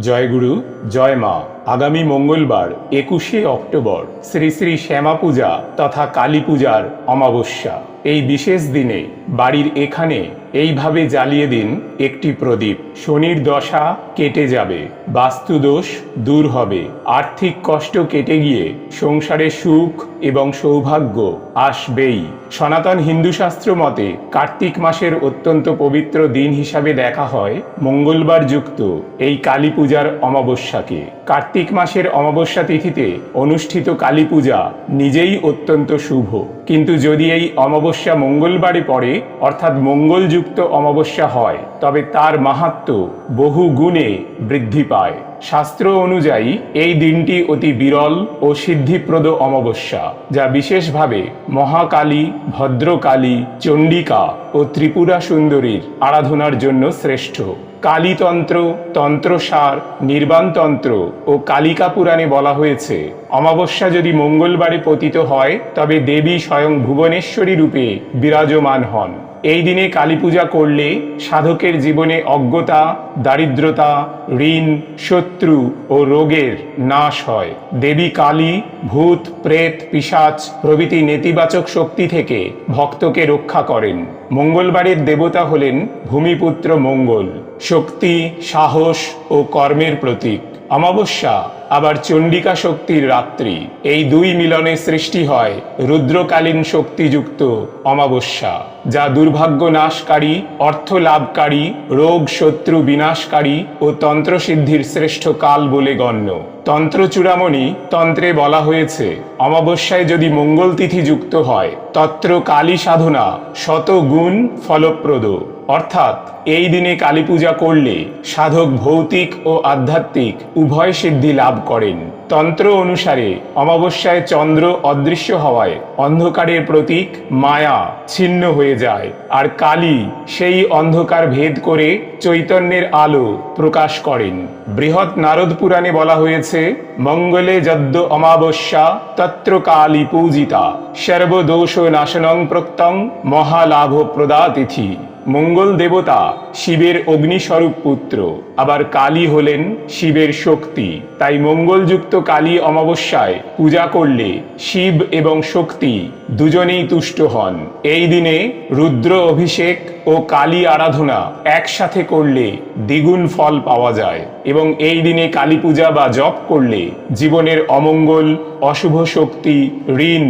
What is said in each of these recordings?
জয়গুরু জয় মা। আগামী মঙ্গলবার একুশে অক্টোবর শ্রী শ্রী শ্যামা পূজা তথা কালী পূজার অমাবস্যা। এই বিশেষ দিনে বাড়ির এখানে এইভাবে জ্বালিয়ে দিন একটি প্রদীপ। শনির দশা কেটে যাবে, বাস্তুদোষ দূর হবে, আর্থিক কষ্ট কেটে গিয়ে সংসারে সুখ এবং সৌভাগ্য আসবেই। সনাতন হিন্দু শাস্ত্র মতে, কার্তিক মাসের অত্যন্ত পবিত্র দিন হিসাবে দেখা হয় মঙ্গলবার যুক্ত এই কালী পূজার অমাবস্যাকে। কার্তিক মাসের অমাবস্যা তিথিতে অনুষ্ঠিত কালী পূজা নিজেই অত্যন্ত শুভ। কিন্তু যদি এই অমাবস্যা মঙ্গলবারে পড়ে, অর্থাৎ মঙ্গলযুক্ত অমাবস্যা হয়, তবে তার মাহাত্ম বহু গুণে বৃদ্ধি পায়। শাস্ত্র অনুযায়ী, এই দিনটি অতি বিরল ও সিদ্ধিপ্রদ অমাবস্যা, যা বিশেষভাবে মহাকালী, ভদ্রকালী, চণ্ডিকা ও ত্রিপুরা সুন্দরীর আরাধনার জন্য শ্রেষ্ঠ। কালীতন্ত্র, তন্ত্রসার, নির্বাণতন্ত্র ও কালিকা পুরাণে বলা হয়েছে, অমাবস্যা যদি মঙ্গলবারে পতিত হয়, তবে দেবী স্বয়ং ভুবনেশ্বরী রূপে বিরাজমান হন। এই দিনে কালী পূজা করলে সাধকের জীবনে অজ্ঞতা, দারিদ্রতা, ঋণ, শত্রু ও রোগের নাশ হয়। দেবী কালী, ভূত, প্রেত, পিশাচ প্রভৃতি নেতিবাচক শক্তি থেকে ভক্তকে রক্ষা করেন। মঙ্গলবারের দেবতা হলেন ভূমিপুত্র মঙ্গল। শক্তি, সাহস ও কর্মের প্রতীক। অমাবস্যা, আবার চণ্ডিকা শক্তির রাত্রি। এই দুই মিলনে সৃষ্টি হয় রুদ্রকালীন শক্তিযুক্ত অমাবস্যা, যা দুর্ভাগ্য নাশকারী, অর্থ লাভকারী, রোগ শত্রু বিনাশকারী ও তন্ত্রসিদ্ধির শ্রেষ্ঠ কাল বলে গণ্য। তন্ত্র চূড়ামণি তন্ত্রে বলা হয়েছে, অমাবস্যায় যদি মঙ্গল তিথি যুক্ত হয়, তত্র কালী সাধনা শত গুণ ফলপ্রদ। অর্থাৎ এই দিনে কালী পূজা করলে সাধক ভৌতিক ও আধ্যাত্মিক উভয় সিদ্ধি লাভ করেন। তন্ত্র অনুসারে অমাবস্যায় চন্দ্র অদৃশ্য হওয়ায় অন্ধকারের প্রতীক মায়া ছিন্ন হয়ে যায় আর কালী সেই অন্ধকার ভেদ করে চৈতন্যের আলো প্রকাশ করেন। বৃহৎ নারদ পুরাণে বলা হয়েছে, মঙ্গলে যদ্য অমাবস্যা, তত্র কালী পূজিতা, সর্বদোষ নাশনং প্রক্তং মহালাভ প্রদা তিথি মঙ্গল দেবতা শিবের অগ্নিস্বরূপ পুত্র। আবার কালী হলেন শিবের শক্তি। তাই মঙ্গলযুক্ত কালী অমাবস্যায় পূজা করলে শিব এবং শক্তি দুজনেই তুষ্ট হন। এই দিনে রুদ্র অভিষেক ও কালী আরাধনা একসাথে করলে দ্বিগুণ ফল পাওয়া যায় এবং এই দিনে কালী পূজা বা জপ করলে জীবনের অমঙ্গল, অশুভ শক্তি, ঋণ,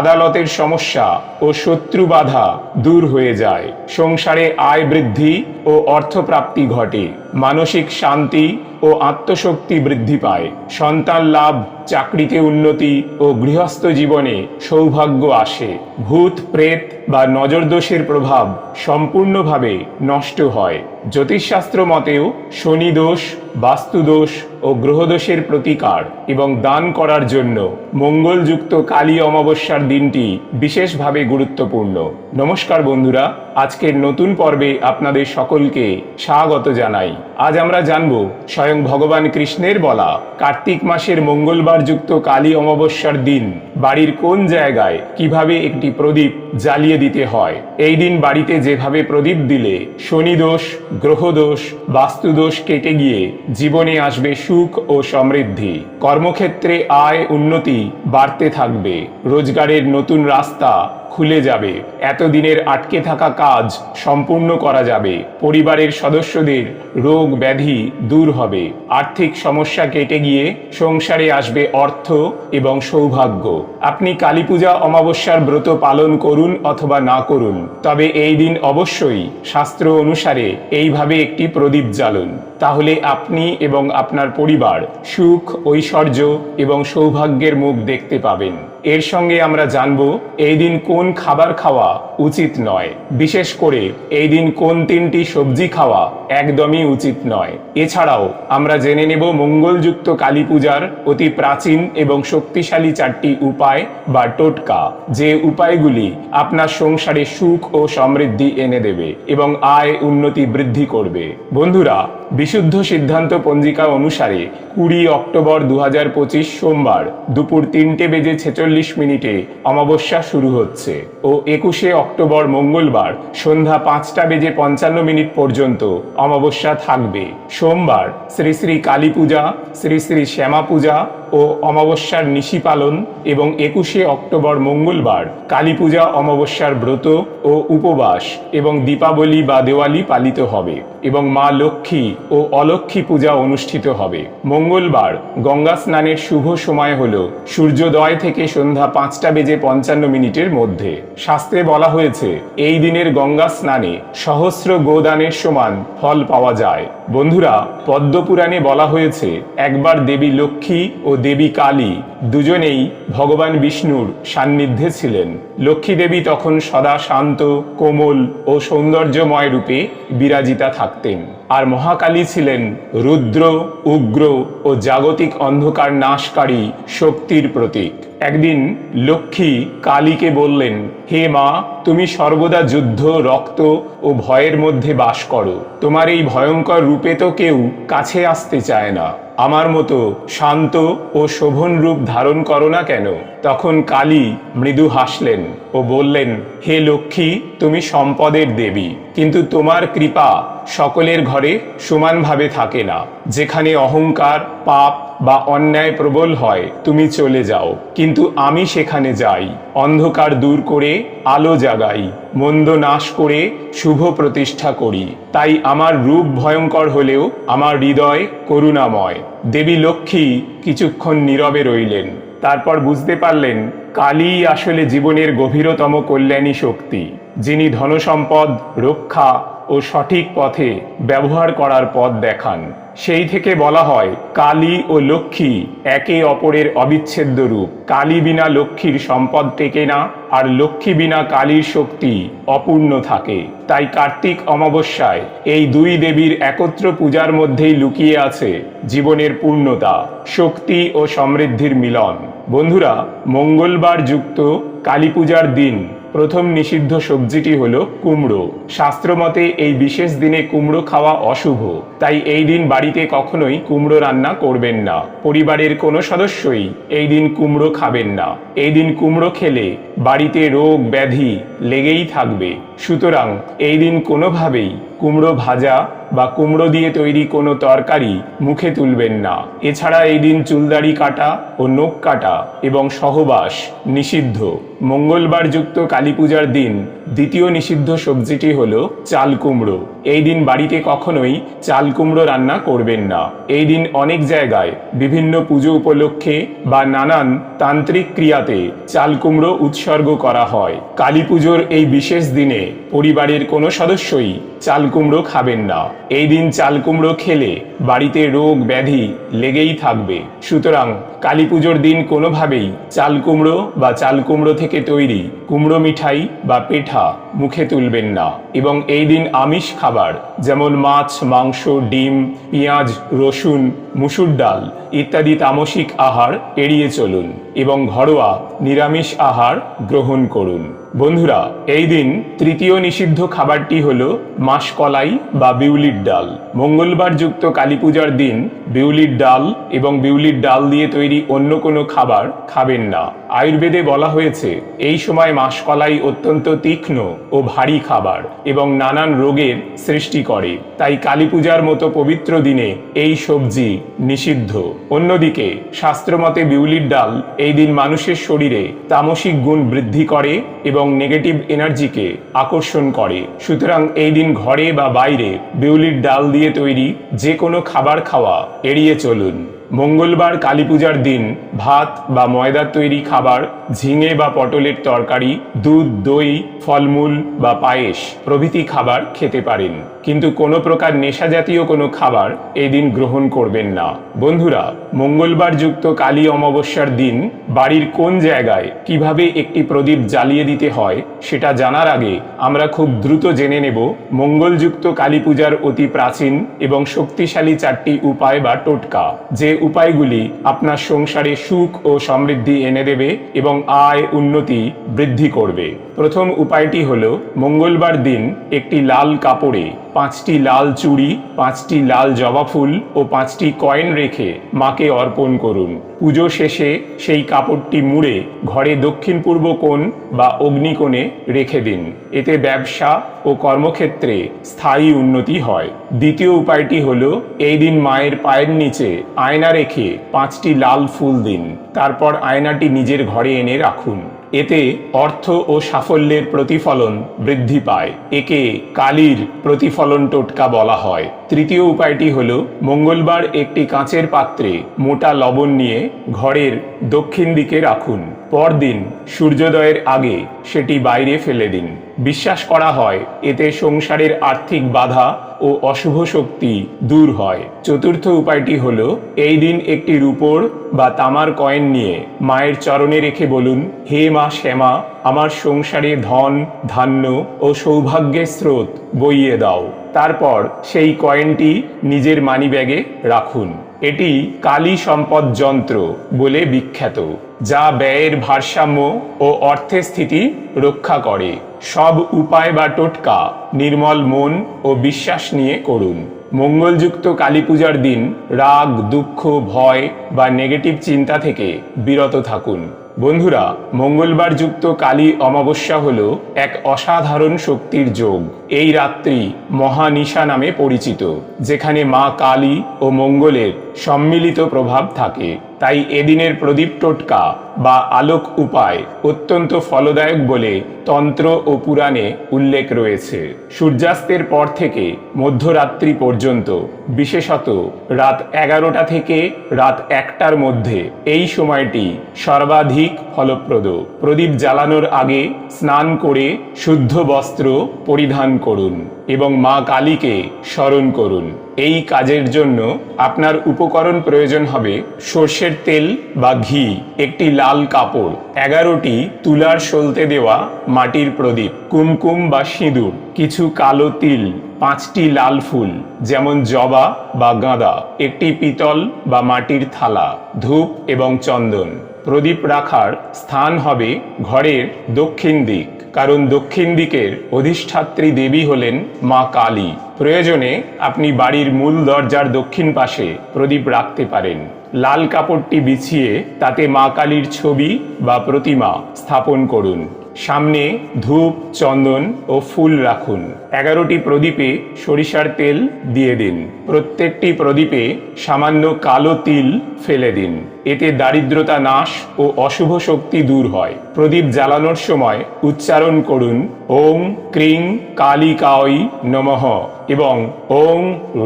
আদালতের সমস্যা ও শত্রু বাধা দূর হয়ে যায়। সংসারে আয় বৃদ্ধি ও অর্থপ্রাপ্তি ঘটে। মানসিক শান্তি ও আত্মশক্তি বৃদ্ধি পায়। সন্তান লাভ, চাকরিতে উন্নতি ও গৃহস্থ জীবনে সৌভাগ্য আসে। ভূত, প্রেত বা নজরদোষের প্রভাব সম্পূর্ণভাবে নষ্ট হয়। জ্যোতিষশাস্ত্র মতেও শনি দোষ বাস্তুদোষ ও গ্রহদোষের প্রতিকার এবং দান করার জন্য মঙ্গলযুক্ত কালী অমাবস্যার দিনটি বিশেষভাবে গুরুত্বপূর্ণ। নমস্কার বন্ধুরা, আজকের নতুন পর্বে আপনাদের সকলকে স্বাগত জানাই। আজ আমরা জানব স্বয়ং ভগবান কৃষ্ণের বলা কার্তিক মাসের মঙ্গলবার যুক্ত কালী অমাবস্যার দিন বাড়ির কোন জায়গায় কীভাবে একটি প্রদীপ জ্বালিয়ে দিতে হয়। এই দিন বাড়িতে যেভাবে প্রদীপ দিলে শনি দোষ গ্রহদোষ বাস্তুদোষ কেটে গিয়ে জীবনে আসবে সুখ ও সমৃদ্ধি। কর্মক্ষেত্রে আয় উন্নতি বাড়তে থাকবে। রোজগারের নতুন রাস্তা খুলে যাবে। এতদিনের আটকে থাকা কাজ সম্পূর্ণ করা যাবে। পরিবারের সদস্যদের রোগ ব্যাধি দূর হবে। আর্থিক সমস্যা কেটে গিয়ে সংসারে আসবে অর্থ এবং সৌভাগ্য। আপনি কালী পূজা অমাবস্যার ব্রত পালন করুন অথবা না করুন। তবে এই দিন অবশ্যই শাস্ত্র অনুসারে এইভাবে একটি প্রদীপ জ্বালুন। তাহলে আপনি এবং আপনার পরিবার সুখ, ঐশ্বর্য এবং সৌভাগ্যের মুখ দেখতে পাবেন। এর সঙ্গে আমরা জানব এই দিন কোন খাবার খাওয়া উচিত নয়। বিশেষ করে এই দিন কোন তিনটি সবজি খাওয়া একদমই উচিত নয়। এছাড়াও আমরা জেনে নেব মঙ্গলযুক্ত কালী পূজার অতি প্রাচীন এবং শক্তিশালী চারটি উপায় বা টোটকা। যে উপায়গুলি আপনার সংসারে সুখ ও সমৃদ্ধি এনে দেবে এবং আয় উন্নতি বৃদ্ধি করবে। বন্ধুরা, বিশুদ্ধ সিদ্ধান্ত পঞ্জিকা অনুসারে কুড়ি অক্টোবর দু হাজার পঁচিশ সোমবার দুপুর তিনটে বেজে ছেচল্লিশ মিনিটে অমাবস্যা শুরু হচ্ছে ও একুশে অক্টোবর মঙ্গলবার, সন্ধ্যা পাঁচটা বেজে পঞ্চান্ন মিনিট পর্যন্ত অমাবস্যা থাকবে। সোমবার শ্রী শ্রী কালী পূজা, শ্রী শ্রী শ্যামা পূজা ও অমাবস্যার নিশি পালন এবং একুশে অক্টোবর মঙ্গলবার কালী পূজা অমাবস্যার ব্রত ও উপবাস এবং দীপাবলি বা দেওয়ালি পালিত হবে এবং মা লক্ষ্মী ও অলক্ষ্মী পূজা অনুষ্ঠিত হবে। মঙ্গলবার গঙ্গা স্নানের শুভ সময় হল সূর্যোদয় থেকে সন্ধ্যা পাঁচটা বেজে পঞ্চান্ন মিনিটের মধ্যে। শাস্ত্রে বলা হয়েছে, এই দিনের গঙ্গা স্নানে সহস্র গোদানের সমান ফল পাওয়া যায়। বন্ধুরা, পদ্মপুরাণে বলা হয়েছে, একবার দেবী লক্ষ্মী ও দেবী কালী দুজনেই ভগবান বিষ্ণুর সান্নিধ্যে ছিলেন। লক্ষ্মী দেবী তখন সদা শান্ত, কোমল ও সৌন্দর্যময় রূপে বিরাজিতা থাকতেন। আর মহাকালী ছিলেন রুদ্র, উগ্র ও জাগতিক অন্ধকার নাশকারী শক্তির প্রতীক। একদিন লক্ষ্মী কালীকে বললেন, হে মা, তুমি সর্বদা যুদ্ধ, রক্ত ও ভয়ের মধ্যে বাস করো। তোমার এই ভয়ঙ্কর রূপে তো কেউ কাছে আসতে চায় না। আমার মতো শান্ত ও শোভন রূপ ধারণ করো না কেন? তখন কালী মৃদু হাসলেন ও বললেন, হে লক্ষ্মী, তুমি সম্পদের দেবী, কিন্তু তোমার কৃপা সকলের ঘরে সমানভাবে থাকে না। যেখানে অহংকার, পাপ বা অন্যায় প্রবল হয়, তুমি চলে যাও। কিন্তু আমি সেখানে যাই। অন্ধকার দূর করে আলো জাগাই, মন্দ নাশ করে শুভ প্রতিষ্ঠা করি। তাই আমার রূপ ভয়ঙ্কর হলেও আমার হৃদয় করুণাময়। দেবী লক্ষ্মী কিছুক্ষণ নীরবে রইলেন। তারপর বুঝতে পারলেন কালী আসলে জীবনের গভীরতম কল্যাণী শক্তি যিনি ধনসম্পদ রক্ষা ও সঠিক পথে ব্যবহার করার পথ দেখান। সেই থেকে বলা হয়, কালী ও লক্ষ্মী একে অপরের অবিচ্ছেদ্য রূপ। কালী বিনা লক্ষ্মীর সম্পদ টেকে না, আর লক্ষ্মী বিনা কালীর শক্তি অপূর্ণ থাকে। তাই কার্তিক অমাবস্যায় এই দুই দেবীর একত্র পূজার মধ্যেই লুকিয়ে আছে জীবনের পূর্ণতা, শক্তি ও সমৃদ্ধির মিলন। বন্ধুরা, মঙ্গলবার যুক্ত কালী পূজার দিন প্রথম নিষিদ্ধ সবজিটি হল কুমড়ো। শাস্ত্রমতে এই বিশেষ দিনে কুমড়ো খাওয়া অশুভ। তাই এই দিন বাড়িতে কখনোই কুমড়ো রান্না করবেন না। পরিবারের কোনো সদস্যই এই দিন কুমড়ো খাবেন না। এই দিন কুমড়ো খেলে বাড়িতে রোগ, ব্যাধি লেগেই থাকবে। সুতরাং এই দিন কোনোভাবেই কুমড়ো ভাজা বা কুমড়ো দিয়ে তৈরি কোনো তরকারি মুখে তুলবেন না। এছাড়া এই দিন চুলদাড়ি কাটা ও নখ কাটা এবং সহবাস নিষিদ্ধ। মঙ্গলবার যুক্ত কালী পূজার দিন। দ্বিতীয় নিষিদ্ধ সবজিটি হল চাল কুমড়ো। এই দিন বাড়িতে কখনোই চাল কুমড়ো রান্না করবেন না। এই দিন অনেক জায়গায় বিভিন্ন পুজো উপলক্ষে বা নানান তান্ত্রিক ক্রিয়াতে চাল কুমড়ো উৎসর্গ করা হয়। কালী পুজোর এই বিশেষ দিনে পরিবারের কোনো সদস্যই চাল কুমড়ো খাবেন না। এই দিন চাল কুমড়ো খেলে বাড়িতে রোগ ব্যাধি লেগেই থাকবে। সুতরাং কালী পুজোর দিন কোনোভাবেই চাল কুমড়ো বা চাল কুমড়ো থেকে তৈরি কুমড়ো মিঠাই বা পেঠা মুখে তুলবেন না। এবং এই দিন আমিষ খাবার, যেমন মাছ, মাংস, ডিম, পেঁয়াজ, রসুন, মুসুর ডাল ইত্যাদি তামসিক আহার এড়িয়ে চলুন এবং ঘরোয়া নিরামিষ আহার গ্রহণ করুন। বন্ধুরা, এই দিন তৃতীয় নিষিদ্ধ খাবারটি হল মাসকলাই বা বিউলির ডাল। মঙ্গলবার যুক্ত কালী পূজার দিন বিউলির ডাল এবং বিউলির ডাল দিয়ে তৈরি অন্য কোনো খাবার খাবেন না। আয়ুর্বেদে বলা হয়েছে, এই সময় মাসকলাই অত্যন্ত তীক্ষ্ণ ও ভারী খাবার এবং নানান রোগের সৃষ্টি করে। তাই কালী পূজার মতো পবিত্র দিনে এই সবজি নিষিদ্ধ। অন্যদিকে, শাস্ত্রমতে বিউলির ডাল এই দিন মানুষের শরীরে তামসিক গুণ বৃদ্ধি করে এবং নেগেটিভ এনার্জিকে আকর্ষণ করে। সুতরাং এই দিন ঘরে বা বাইরে বিউলির ডাল দিয়ে তৈরি যে কোনো খাবার খাওয়া এড়িয়ে চলুন। মঙ্গলবার কালী পূজার দিন, ভাত বা ময়দার তৈরি খাবার, ঝিঙে বা পটলের তরকারি, দুধ, দই, ফলমূল বা পায়েস প্রভৃতি খাবার খেতে পারেন। কিন্তু কোনো প্রকার নেশা জাতীয় কোনো খাবার এই দিন গ্রহণ করবেন না। বন্ধুরা, মঙ্গলবার যুক্ত কালী অমাবস্যার দিন বাড়ির কোন জায়গায় কীভাবে একটি প্রদীপ জ্বালিয়ে দিতে হয় সেটা জানার আগে আমরা খুব দ্রুত জেনে নেব মঙ্গলযুক্ত কালী পূজার অতি প্রাচীন এবং শক্তিশালী চারটি উপায় বা টোটকা, যে উপায়গুলি আপনার সংসারে সুখ ও সমৃদ্ধি এনে দেবে এবং আয় উন্নতি বৃদ্ধি করবে। প্রথম উপায়টি হল, মঙ্গলবার দিন একটি লাল কাপড়ে পাঁচটি লাল চুড়ি, পাঁচটি লাল জবা ফুল ও পাঁচটি কয়েন রেখে মাকে অর্পণ করুন। পুজো শেষে সেই কাপড়টি মুড়ে ঘরে দক্ষিণ পূর্ব কোণ বা অগ্নিকোণে রেখে দিন। এতে ব্যবসা ও কর্মক্ষেত্রে স্থায়ী উন্নতি হয়। দ্বিতীয় উপায়টি হল, এই দিন মায়ের পায়ের নিচে আয়না রেখে পাঁচটি লাল ফুল দিন। তারপর আয়নাটি নিজের ঘরে এনে রাখুন। এতে অর্থ ও সাফল্যের প্রতিফলন বৃদ্ধি পায়। একে কালীর প্রতিফলন টোটকা বলা হয়। তৃতীয় উপায়টি হল, মঙ্গলবার একটি কাঁচের পাত্রে মোটা লবণ নিয়ে ঘরের দক্ষিণ দিকে রাখুন। পরদিন সূর্যোদয়ের আগে সেটি বাইরে ফেলে দিন। বিশ্বাস করা হয়, এতে সংসারের আর্থিক বাধা ও অশুভ শক্তি দূর হয়। চতুর্থ উপায়টি হল, এই দিন একটি রূপোর বা তামার কয়েন নিয়ে মায়ের চরণে রেখে বলুন, হে মা শ্যামা, আমার সংসারে ধন, ধান্য ও সৌভাগ্যের স্রোত বইয়ে দাও। তারপর সেই কয়েনটি নিজের মানিব্যাগে রাখুন। এটি কালী সম্পদ যন্ত্র বলে বিখ্যাত। যা ব্যয়ের ভারসাম্য ও অর্থের স্থিতি রক্ষা করে। সব উপায় বা টোটকা নির্মল মন ও বিশ্বাস নিয়ে করুন। মঙ্গলযুক্ত কালী পূজার দিন রাগ, দুঃখ, ভয় বা নেগেটিভ চিন্তা থেকে বিরত থাকুন। বন্ধুরা, মঙ্গলবার যুক্ত কালী অমাবস্যা হল এক অসাধারণ শক্তির যোগ। এই রাত্রি মহানিশা নামে পরিচিত, যেখানে মা কালী ও মঙ্গলের সম্মিলিত প্রভাব থাকে। তাই এদিনের প্রদীপ টোটকা বা আলোক উপায় অত্যন্ত ফলদায়ক বলে তন্ত্র ও পুরাণে উল্লেখ রয়েছে। সূর্যাস্তের পর থেকে মধ্যরাত্রি পর্যন্ত, বিশেষত রাত এগারোটা থেকে রাত একটার মধ্যে, এই সময়টি সর্বাধিক ফলপ্রদ প্রদীপ জ্বালানোর আগে স্নান করে শুদ্ধ বস্ত্র পরিধান করুন এবং মা কালীকে স্মরণ করুন। এই কাজের জন্য আপনার উপকরণ প্রয়োজন হবে সর্ষের তেল বা ঘি, একটি লাল কাপড়, এগারোটি তুলার সলতে দেওয়া মাটির প্রদীপ, কুমকুম বা সিঁদুর, কিছু কালো তিল, পাঁচটি লাল ফুল, যেমন জবা বা গাঁদা, একটি পিতল বা মাটির থালা, ধূপ এবং চন্দন। প্রদীপ রাখার স্থান হবে ঘরের দক্ষিণ দিক, কারণ দক্ষিণ দিকের অধিষ্ঠাত্রী দেবী হলেন মা কালী। প্রয়োজনে আপনি বাড়ির মূল দরজার দক্ষিণ পাশে প্রদীপ রাখতে পারেন। লাল কাপড়টি বিছিয়ে তাতে মা কালীর ছবি বা প্রতিমা স্থাপন করুন। সামনে ধূপ, চন্দন ও ফুল রাখুন। এগারোটি প্রদীপে সরিষার তেল দিয়ে দিন। প্রত্যেকটি প্রদীপে সামান্য কালো তিল ফেলে দিন। এতে দারিদ্রতা নাশ ও অশুভ শক্তি দূর হয়। প্রদীপ জ্বালানোর সময় উচ্চারণ করুন, ওং ক্রিং কালী কাই নমঃ এবং ওং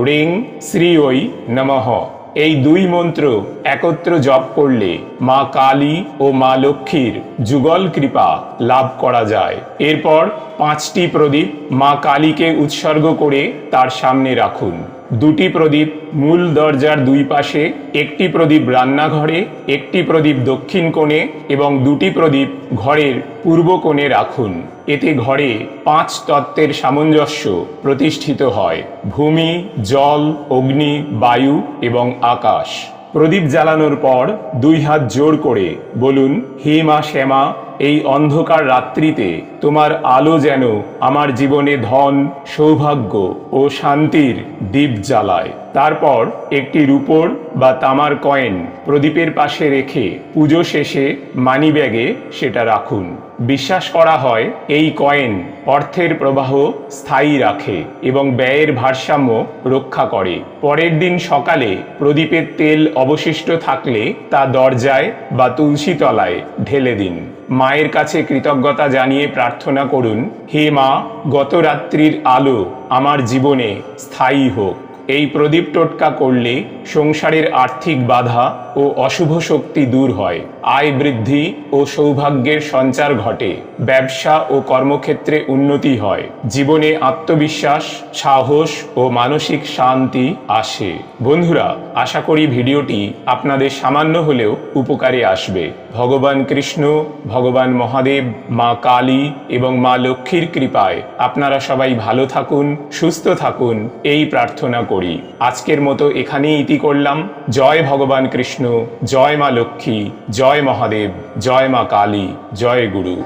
রিং শ্রী ওই নমঃ এই দুই মন্ত্র একত্র জপ করলে মা কালী ও মা লক্ষ্মীর যুগল কৃপা লাভ করা যায়। এরপর পাঁচটি প্রদীপ মা কালীকে উৎসর্গ করে তার সামনে রাখুন। দুটি প্রদীপ মূল দরজার দুই পাশে, একটি প্রদীপ রান্নাঘরে, একটি প্রদীপ দক্ষিণ কোণে এবং দুটি প্রদীপ ঘরের পূর্ব কোণে রাখুন। এতে ঘরে পাঁচ তত্ত্বের সামঞ্জস্য প্রতিষ্ঠিত হয়। ভূমি, জল, অগ্নি, বায়ু এবং আকাশ। প্রদীপ জ্বালানোর পর দুই হাত জোর করে বলুন, হে মা শ্যামা, এই অন্ধকার রাত্রিতে তোমার আলো যেন আমার জীবনে ধন, সৌভাগ্য ও শান্তির দ্বীপ জ্বালায়। তারপর একটি রূপোর বা তামার কয়েন প্রদীপের পাশে রেখে পুজো শেষে মানিব্যাগে সেটা রাখুন। বিশ্বাস করা হয় এই কয়েন অর্থের প্রবাহ স্থায়ী রাখে এবং ব্যয়ের ভারসাম্য রক্ষা করে। পরের দিন সকালে প্রদীপের তেল অবশিষ্ট থাকলে তা দরজায় বা তুলসী তলায় ঢেলে দিন। মায়ের কাছে কৃতজ্ঞতা জানিয়ে প্রার্থনা করুন, হে মা, গত রাত্রির আলো আমার জীবনে স্থায়ী হোক। এই প্রদীপ টোটকা করলে সংসারের আর্থিক বাধা ও অশুভ শক্তি দূর হয়। আয় বৃদ্ধি ও সৌভাগ্যের সঞ্চার ঘটে। ব্যবসা ও কর্মক্ষেত্রে উন্নতি হয়। জীবনে আত্মবিশ্বাস, সাহস ও মানসিক শান্তি আসে। বন্ধুরা, আশা করি ভিডিওটি আপনাদের সামান্য হলেও উপকারে আসবে। ভগবান কৃষ্ণ, ভগবান মহাদেব, মা কালী এবং মা লক্ষ্মীর কৃপায় আপনারা সবাই ভালো থাকুন, সুস্থ থাকুন, এই প্রার্থনা করি। আজকের মতো এখানেই ইতি করলাম। জয় ভগবান কৃষ্ণ, জয় মা লক্ষ্মী, জয় মহাদেব, জয় মা কালী, জয় গুরু।